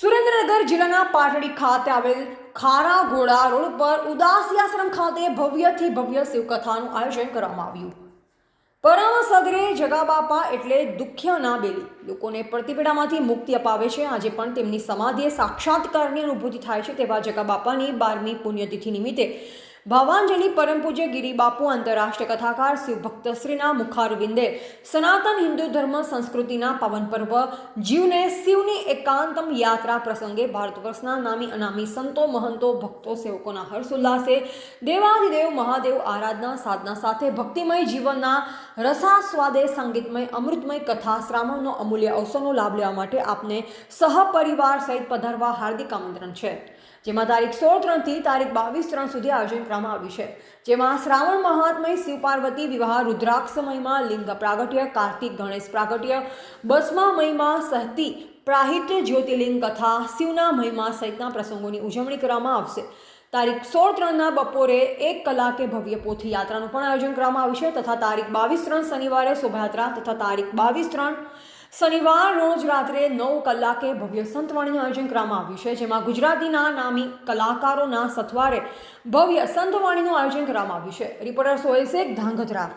સુરેન્દ્રનગર જિલ્લાના પાટડી ખાતે આવેલ ખારા ઘોડા રોડ પર ઉદાસી આશ્રમ ખાતે ભવ્યથી ભવ્ય શિવકથાનું આયોજન કરવામાં આવ્યું. પરમ સગરે જગાબાપા એટલે દુખ્યના બેલી. લોકોને પ્રતિપીડામાંથી મુક્તિ અપાવે છે. આજે પણ તેમની સમાધિએ સાક્ષાત્કારની અનુભૂતિ થાય છે તેવા જગાબાપાની બારમી પુણ્યતિથિ નિમિત્તે ભાવાંજલિ પરમ પૂજ્ય ગિરિબાપુ આંતરરાષ્ટ્રીય કથાકાર મુખાર મુખારવિંદે સનાતન હિન્દુ ધર્મ સંસ્કૃતિના પાવન પર્વ, જીવને શિવની એકાંતમ યાત્રા પ્રસંગે ભારત વર્ષના નામી અનામી સંતો, મહંતો, ભક્તો, સેવકોના હર્ષોલ્લાસે દેવાધિદેવ મહાદેવ આરાધના સાધના સાથે ભક્તિમય જીવનના રસાસ્વાદે સંગીતમય, અમૃતમય કથા, શ્રાવણનો અમૂલ્ય અવસરનો લાભ લેવા માટે આપને સહપરિવાર સહિત પધારવા હાર્દિક આમંત્રણ છે. જેમાં તારીખ સોળ ત્રણથી તારીખ બાવીસ ત્રણ સુધી આયોજન કરવામાં આવી છે, જેમાં શ્રાવણ મહાત્મય શિવ પાર્વતી વિવાહ, રુદ્રાક્ષ મહિમા, લિંગ પ્રાગટ્ય, કાર્તિક ગણેશ પ્રાગટ્ય બસમા મહિમા, સહતી, પ્રાહિત્ય, જ્યોતિર્લિંગ કથા, શિવના મહિમા સહિતના પ્રસંગોની ઉજવણી કરવામાં આવશે. તારીખ સોળ ત્રણના બપોરે એક કલાકે ભવ્ય પોથી યાત્રાનું પણ આયોજન કરવામાં આવ્યું છે, તથા તારીખ બાવીસ ત્રણ શનિવારે શોભાયાત્રા તથા તારીખ બાવીસ ત્રણ શનિવાર રોજ રાત્રે નવ કલાકે ભવ્ય સંતવાણીનું આયોજન કરવામાં આવ્યું છે, જેમાં ગુજરાતીના નામી કલાકારોના સથવારે ભવ્ય સંતવાણીનું આયોજન કરવામાં આવ્યું છે. રિપોર્ટર શેખ, ધાંગધ્રા.